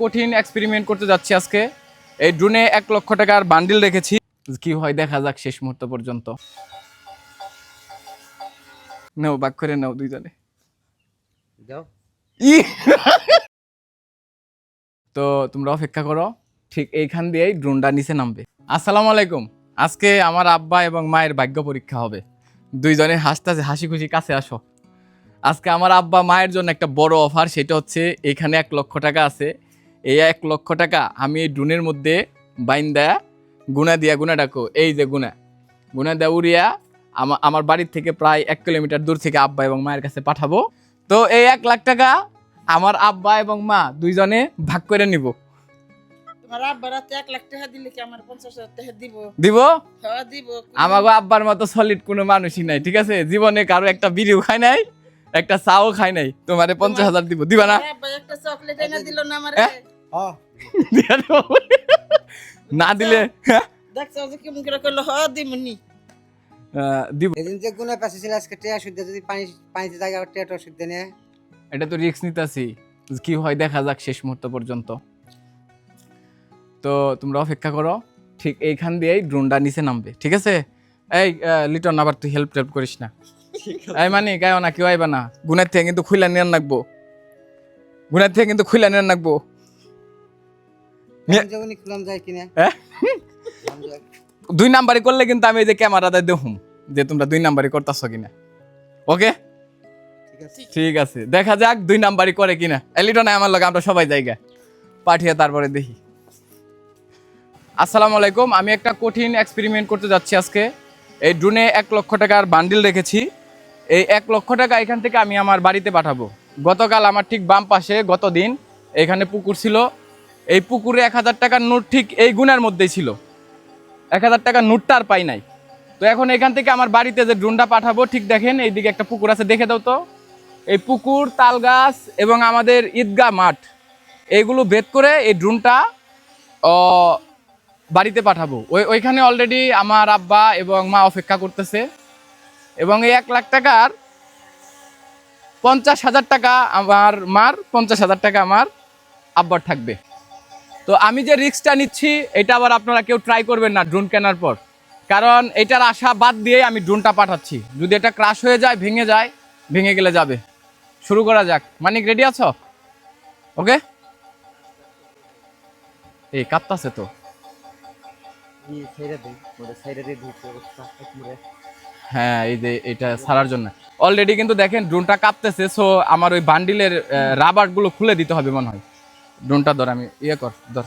কঠিন এক্সপেরিমেন্ট করতে যাচ্ছি আজকে। এই ড্রোনে এক লক্ষ টাকার বান্ডিল রেখেছি। কি হয় দেখা যাক শেষ মুহূর্ত পর্যন্ত। নাও বাক করে নাও দুইজনে। যাও। তো তোমরা অপেক্ষা করো ঠিক এইখান দিয়েই ড্রোনটা নিচে নামবে। আসসালামু আলাইকুম। আজকে আমার আব্বা এবং মায়ের ভাগ্য পরীক্ষা হবে। দুইজনে হাসতেছে হাসি খুশি কাছে আসো। আজকে আমার আব্বা মায়ের জন্য একটা বড় অফার সেটা হচ্ছে এখানে এক লক্ষ টাকা আছে। এই এক লক্ষ টাকা আমি এই ড্রোনের মধ্যে বাইন দেয়া গুনা দিয়া গুনা ডাকো। এই যে গুনা। গুনা দেয়া উড়িয়া আমা- আমার বাড়ির থেকে প্রায় এক কিলোমিটার দূর থেকে আব্বা এবং মায়ের কাছে পাঠাবো। তো এই এক লাখ টাকা আমার আব্বা এবং মা দুইজনে ভাগ করে নিব। দিব? হ্যাঁ দিব। আমাকে আব্বার মতো সলিড কোনো মানুষই নাই ঠিক আছে? জীবনে কারও একটা বিড়িও খায় নাই। একটা চাও খাই নাই তোমারে পঞ্চাশ হাজার দিব। দিবা না? একটা চকলেট এনে দিল না আমার। হ্যাঁ? হ্যাঁ। না দিলে হ্যাঁ, দেখছ যে কেমন করে করল হ দিমনি। দিব। এদিন যে গুনা পাশে ছিল আজকে টিয়া শুদ্ধ যদি পানি পানিতে জায়গা টিয়াটা শুদ্ধ নিয়ে এটা তো রিস্ক নিতেছি কি হয় দেখা যাক শেষ মুহূর্ত পর্যন্ত। তো তোমরা অপেক্ষা করো ঠিক এইখান দিয়েই ড্রোনটা নিচে নামবে ঠিক আছে? এই লিটন আবার তুই হেল্প টেল্প করিস না। এই মানে গায়ও না কেউ আইবা না। গুণের থেকে কিন্তু খুইলা নিয়ে রাখব গুণের থেকে কিন্তু খুইলা নিয়ে যায়। দুই নাম্বারি করলে কিন্তু আমি এই যে ক্যামেরাটা দেখুম যে তোমরা দুই নাম্বারই করতেছ কিনা। ওকে? ঠিক আছে। দেখা যাক দুই নাম্বারই করে কিনা। এলিটো নাই আমার লগে আমরা সবাই জায়গা। পাঠিয়ে তারপরে দেখি। আসসালামু আলাইকুম। আমি একটা কঠিন এক্সপেরিমেন্ট করতে যাচ্ছি আজকে। এই ড্রোনে এক লক্ষ টাকার বান্ডিল রেখেছি। এই এক লক্ষ টাকা এখান থেকে আমি আমার বাড়িতে পাঠাবো। গতকাল আমার ঠিক বাম পাশে গত দিন এখানে পুকুর ছিল। এই পুকুরে এক হাজার টাকার নোট ঠিক এই গুণের মধ্যেই ছিল। এক হাজার টাকার নোটটা আর পাই নাই। তো এখন এখান থেকে আমার বাড়িতে যে ড্রোনটা পাঠাবো, ঠিক দেখেন, এইদিকে একটা পুকুর আছে, দেখে দাও তো। এই পুকুর, তাল গাছ এবং আমাদের ঈদগাহ মাঠ এইগুলো ভেদ করে এই ড্রোনটা বাড়িতে পাঠাবো। ওই, ওইখানে অলরেডি আমার আব্বা এবং মা অপেক্ষা করতেছে। এবং এই এক লাখ টাকার পঞ্চাশ হাজার টাকা আমার মার, পঞ্চাশ হাজার টাকা আমার আব্বার থাকবে। তো আমি যে রিস্কটা নিচ্ছি, এটা আবার আপনারা কেউ ট্রাই করবেন না ড্রোন কেনার পর। কারণ এটার আশা বাদ দিয়ে আমি ড্রোনটা পাঠাচ্ছি। যদি এটা ক্রাশ হয়ে যায়, ভেঙে যায়, ভেঙে গেলে যাবে। শুরু করা যাক। মানিক রেডি আছো? ওকে এই, কাঁপতাছে তো। হ্যাঁ এই যে এটা ছাড়ার জন্য। অলরেডি কিন্তু দেখেন ড্রোনটা কাঁপতেছে সো আমার ওই বান্ডিলের রাবারগুলো খুলে দিতে হবে মনে হয়। ড্রোনটা ধর, আমি ইয়ে কর, ধর।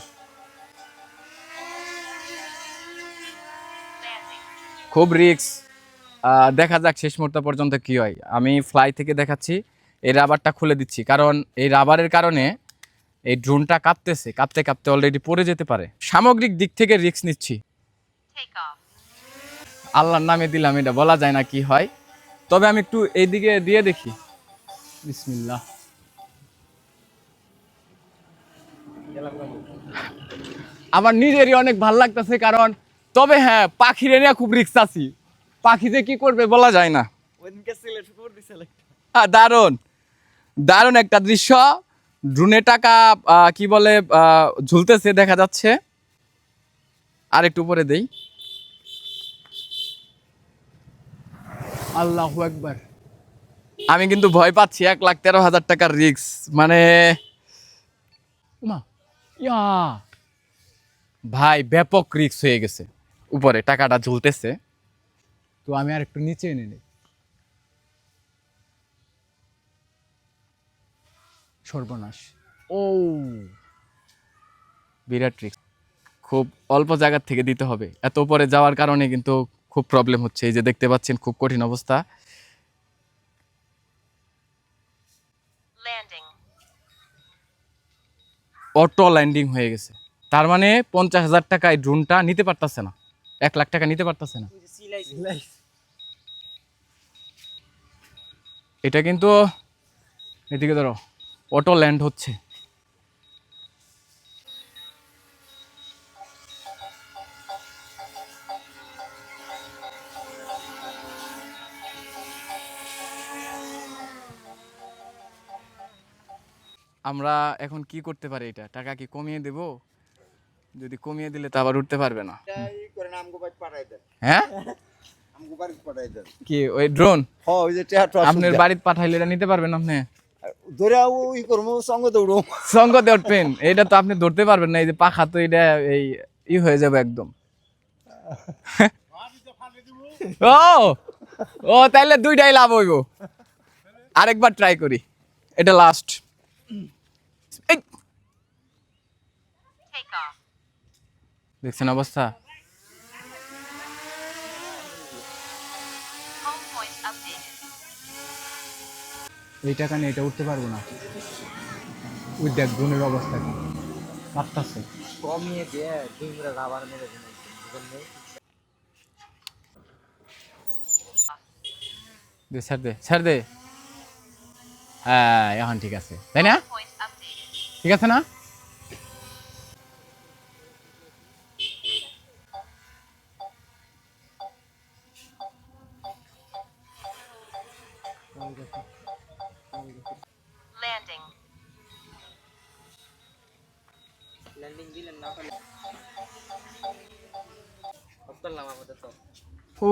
খুব রিক্স দেখা যাক শেষ মুহূর্ত পর্যন্ত কি হয়। আমি ফ্লাই থেকে দেখাচ্ছি, এই রাবারটা খুলে দিচ্ছি। কারণ এই রাবারের কারণে এই ড্রোনটা কাঁপতেছে, কাঁপতে কাঁপতে অলরেডি পড়ে যেতে পারে। সামগ্রিক দিক থেকে রিস্ক নিচ্ছি। আল্লাহর নামে দিলাম এটা বলা যায় না কি হয়। তবে আমি একটু এইদিকে দিয়ে দেখি। বিসমিল্লাহ। আমার নিজেরই অনেক ভালো লাগতেছে কারণ তবে হ্যাঁ পাখিরে নিয়ে খুব রিক্স আছি। পাখি যে কি করবে বলা যায় না। দারুণ। দারুণ একটা দৃশ্য। ড্রোনে টাকা কি বলে ঝুলতেছে দেখা যাচ্ছে। আর একটু উপরে দেই। আল্লাহু একবার আমি কিন্তু ভয় পাচ্ছি এক লাখ তেরো হাজার টাকার রিক্স মানে ইয়া। ভাই ব্যাপক রিক্স হয়ে গেছে। উপরে টাকাটা ঝুলতেছে। তো আমি আর একটু নিচে এনে নিই। সর্বনাশ। ও। বিরাট রিক্স খুব অল্প জায়গার থেকে দিতে হবে। এত উপরে যাওয়ার কারণে কিন্তু খুব প্রবলেম হচ্ছে। এই যে দেখতে পাচ্ছেন খুব কঠিন অবস্থা। অটো ল্যান্ডিং হয়ে গেছে। তার মানে পঞ্চাশ হাজার টাকায় ড্রোনটা নিতে পারতেছে না। এক লাখ টাকা নিতে পারতেছে না। এটা কিন্তু এদিকে ধরো অটো ল্যান্ড হচ্ছে। আমরা এখন কি করতে পারি এটা? টাকা কি কমিয়ে দেব? যদি কমিয়ে দিলে তো আবার উঠতে পারবে না। হ্যাঁ? কি ওই ড্রোন ওই যে আপনার বাড়িতে পাঠাইলে এটা নিতে পারবেন আপনি? ধরে ওই করব সঙ্গে দৌড়ো। এটা তো আপনি ধরতে পারবেন না এই যে পাখা তো এটা এই ই হয়ে যাবে একদম। ও! ও দুইটাই লাভ হইব। আরেকবার ট্রাই করি। এটা লাস্ট দেখছেন অবস্থা? এই টাকা নিয়ে এটা উঠতে পারব না। ওই দেখ ড্রোনের অবস্থা কি। কাঁপতাছে। কমিয়ে দিয়ে দুই করে রাবার মেরে দিন দে স্যার দে স্যার দে। হ্যাঁ এখন ঠিক আছে তাই না ঠিক আছে না Landing. ল্যান্ডিং দিলেন না তাহলে করলাম আমাদের তো ও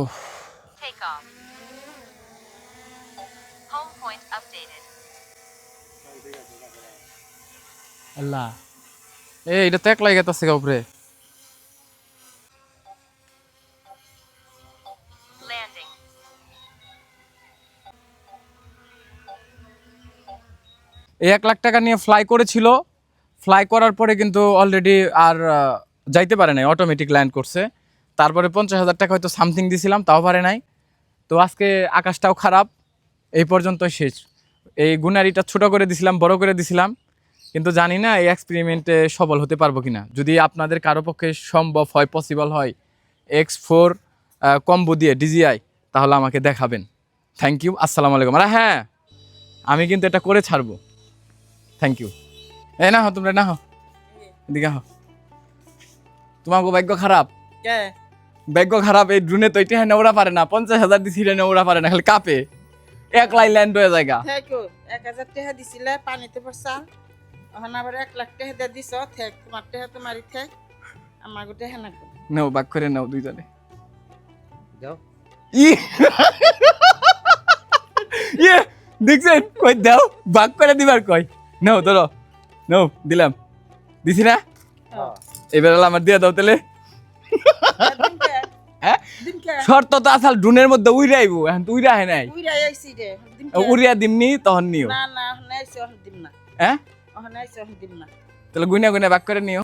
off. Point updated. আল্লাহ। এ এটা তো একলাই গেতাছে গা উপরে. এই এক লাখ টাকা নিয়ে ফ্লাই করেছিল। ফ্লাই করার পরে কিন্তু অলরেডি আর যাইতে পারে নাই অটোমেটিক ল্যান্ড করছে। তারপরে পঞ্চাশ হাজার টাকা হয়তো সামথিং দিছিলাম তাও পারে নাই। তো আজকে আকাশটাও খারাপ। এই পর্যন্ত শেষ। এই গুনারিটা ছোট করে দিছিলাম বড় করে দিছিলাম কিন্তু জানি না এই এক্সপেরিমেন্টে সফল হতে পারব কিনা। যদি আপনাদের কারও পক্ষে সম্ভব হয় পসিবল হয় এক্স ফোর কম্বো দিয়ে ডিজিআই তাহলে আমাকে দেখাবেন। থ্যাংক ইউ আসসালামু আলাইকুম। আর হ্যাঁ আমি কিন্তু এটা করে ছাড়বো। থ্যাংক ইউ এ না হো তোমরা না হো এদিকে হো তোমার ভাগ্য খারাপ? কে? ভাগ্য খারাপ এই ড্রোনে তো এটা নেওয়া পারে না। পঞ্চাশ হাজার দিছি নেওয়া পারে না খালি কাপে। এক লাই ল্যান্ড হয়ে জায়গা থেকো এক হাজার টাকা দিছিলে পানিতে পড়ছাল ওখানে আবার এক লাখ টাকা দিয়ে দিছ থেক তোমার টাকা তোমারই থেক আমার গোটে হেনা নাও বাক করে নাও দুইজনে। যাও। ই! ইয়ে দেখছেন? কই দাও বাক করে দিবার কই নাও ধরো। নাও দিলাম। দিছি না? এবার হলো আমার দিয়ে দাও তাহলে। হ্যাঁ? শর্ত তো আসল ড্রোনের মধ্যে উইরা আইবো এখন তো উইরা হয় নাই। উইরা দিমনি তখন নিও। না না দিম না। হ্যাঁ? তাহলে গুইনা গুইনা বাক করে নিও।